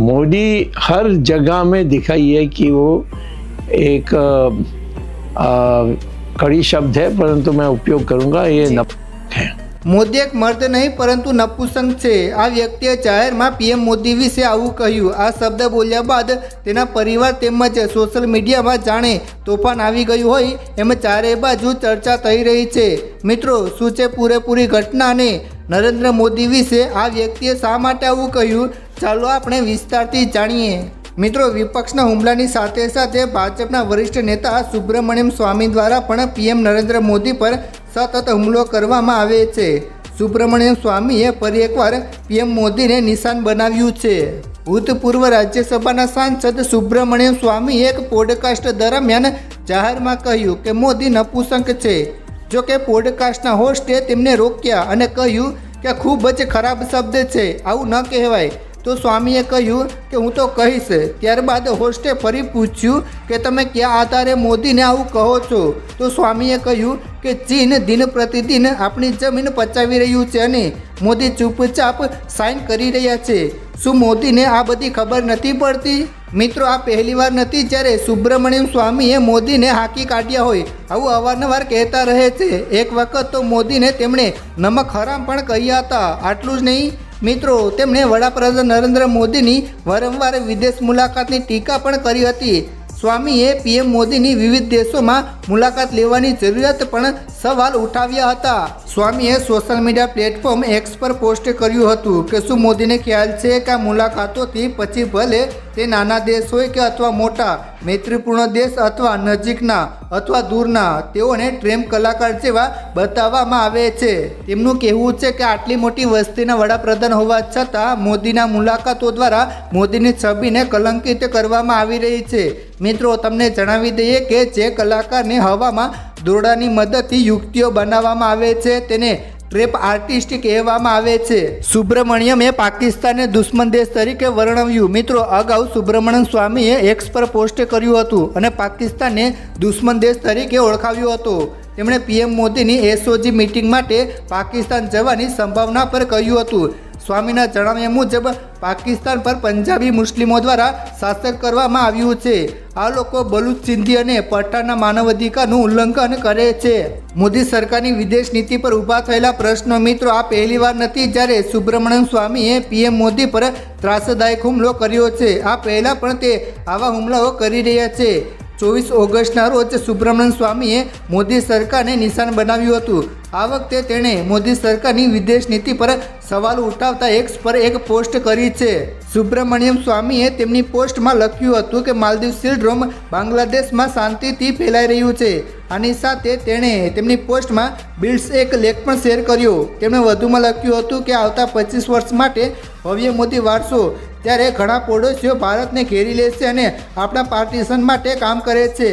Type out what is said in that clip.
मोदी हर जगह में दिखाई है कि वो एक अ, अ, कड़ी शब्द है परंतु मैं उपयोग करूंगा ये नप है મોદી એક મર્દ નહીં પરંતુ નપુસંગ છે આ વ્યક્તિએ જાહેરમાં પીએમ મોદી વિશે આવું કહ્યું આ શબ્દ બોલ્યા બાદ તેના પરિવાર તેમજ સોશિયલ મીડિયામાં જાણે તોફાન આવી ગયું હોય એમ ચારે બાજુ ચર્ચા થઈ રહી છે મિત્રો શું છે પૂરેપૂરી ઘટના અને નરેન્દ્ર મોદી વિશે આ વ્યક્તિએ શા માટે આવું કહ્યું? ચાલો આપણે વિસ્તારથી જાણીએ. મિત્રો, વિપક્ષના હુમલાની સાથે સાથે ભાજપના વરિષ્ઠ નેતા સુબ્રમણ્યમ સ્વામી દ્વારા પણ પીએમ નરેન્દ્ર મોદી પર સતત હુમલો કરવામાં આવે છે. સુબ્રમણ્યમ સ્વામીએ ફરી એકવાર પીએમ મોદીને નિશાન બનાવ્યું છે. ભૂતપૂર્વ રાજ્યસભાના સાંસદ સુબ્રમણ્યમ સ્વામીએ એક પોડકાસ્ટ દરમિયાન જાહેરમાં કહ્યું કે મોદી નપુસંક છે. જો કે પોડકાસ્ટના હોસ્ટે તેમને રોક્યા અને કહ્યું કે ખૂબ જ ખરાબ શબ્દ છે, આવું ન કહેવાય. તો સ્વામીએ કહ્યું કે હું તો કહીશ. ત્યારબાદ હોસ્ટે ફરી પૂછ્યું કે તમે કયા આધારે મોદીને આવું કહો છો? તો સ્વામીએ કહ્યું કે ચીન દિન પ્રતિદિન આપણી જમીન પચાવી રહ્યું છે અને મોદી ચૂપચાપ સાઇન કરી રહ્યા છે. શું મોદીને આ બધી ખબર નથી પડતી? મિત્રો, આ પહેલીવાર નથી જ્યારે સુબ્રમણ્યમ સ્વામીએ મોદીને હાંકી કાઢ્યા હોય. આવું અવારનવાર કહેતા રહે છે. એક વખત તો મોદીને તેમણે નમક હરામ પણ કહ્યા હતા. આટલું જ નહીં. મિત્રો, તેમણે વડાપ્રધાન નરેન્દ્ર મોદીની વારંવાર વિદેશ મુલાકાતની ટીકા પણ કરી હતી. સ્વામીએ પીએમ મોદીની વિવિધ દેશોમાં મુલાકાત લેવાની જરૂરિયાત પણ સવાલ ઉઠાવ્યા હતા. સ્વામીએ સોશિયલ મીડિયા પ્લેટફોર્મ એક્સ પર પોસ્ટ કર્યું હતું કે શું મોદીને ખ્યાલ છે કે આ મુલાકાતોથી પછી ભલે તે નાના દેશ હોય કે અથવા મોટા, મૈત્રીપૂર્ણ દેશ અથવા નજીકના અથવા દૂરના, તેઓને ટ્રેમ કલાકાર જેવા બતાવવામાં આવે છે. તેમનું કહેવું છે કે આટલી મોટી વસ્તીના વડાપ્રધાન હોવા છતાં મોદીના મુલાકાતો દ્વારા મોદીની છબીને કલંકિત કરવામાં આવી રહી છે. મિત્રો, તમને જણાવી દઈએ કે જે કલાકારને હવામાં દોરડાની મદદથી યુક્તિઓ બનાવવામાં આવે છે, તેને ટ્રેપ આર્ટિસ્ટ કહેવામાં આવે છે. સુબ્રમણ્યમે પાકિસ્તાનને દુશ્મન દેશ તરીકે વર્ણવ્યું. મિત્રો, અગાઉ સુબ્રમણ્યમ સ્વામીએ એક્સ પર પોસ્ટ કર્યું હતું અને પાકિસ્તાનને દુશ્મન દેશ તરીકે ઓળખાવ્યું હતું. તેમણે પીએમ મોદીની એસઓજી મિટિંગ માટે પાકિસ્તાન જવાની સંભાવના પર કહ્યું હતું. સ્વામીના જણાવ્યા મુજબ પાકિસ્તાન પર પંજાબી મુસ્લિમો દ્વારા શાસન કરવામાં આવ્યું છે. આ લોકો બલુચ, સિંધી અને પઠાણના માનવાધિકારનું ઉલ્લંઘન કરે છે. મોદી સરકારની વિદેશ નીતિ પર ઊભા થયેલા પ્રશ્નો મિત્રો, આ પહેલીવાર નથી જ્યારે સુબ્રમણ્યમ સ્વામીએ પીએમ મોદી પર ત્રાસદાયક હુમલો કર્યો છે. આ પહેલાં પણ તે આવા હુમલાઓ કરી રહ્યા છે. ચોવીસ ઓગસ્ટના રોજ સુબ્રમણ્યમ સ્વામીએ મોદી સરકારને નિશાન બનાવ્યું હતું. આ વખતે તેણે મોદી સરકારની વિદેશ નીતિ પર સવાલ ઉઠાવતા એક્સ પર એક પોસ્ટ કરી છે. સુબ્રમણ્યમ સ્વામીએ તેમની પોસ્ટમાં લખ્યું હતું કે માલદીવ સિલ્ડ્રોમ બાંગ્લાદેશમાં શાંતિથી ફેલાઈ રહ્યું છે. આની સાથે તેણે તેમની પોસ્ટમાં બિલ્ડ્સ એક લેખ પણ શેર કર્યો. તેમણે વધુમાં લખ્યું હતું કે આવતા પચીસ વર્ષ માટે ભવ્ય મોદી વારસો, ત્યારે ઘણા પડોશીઓ ભારતને ઘેરી લેશે અને આપણા પાર્ટીશન માટે કામ કરે છે.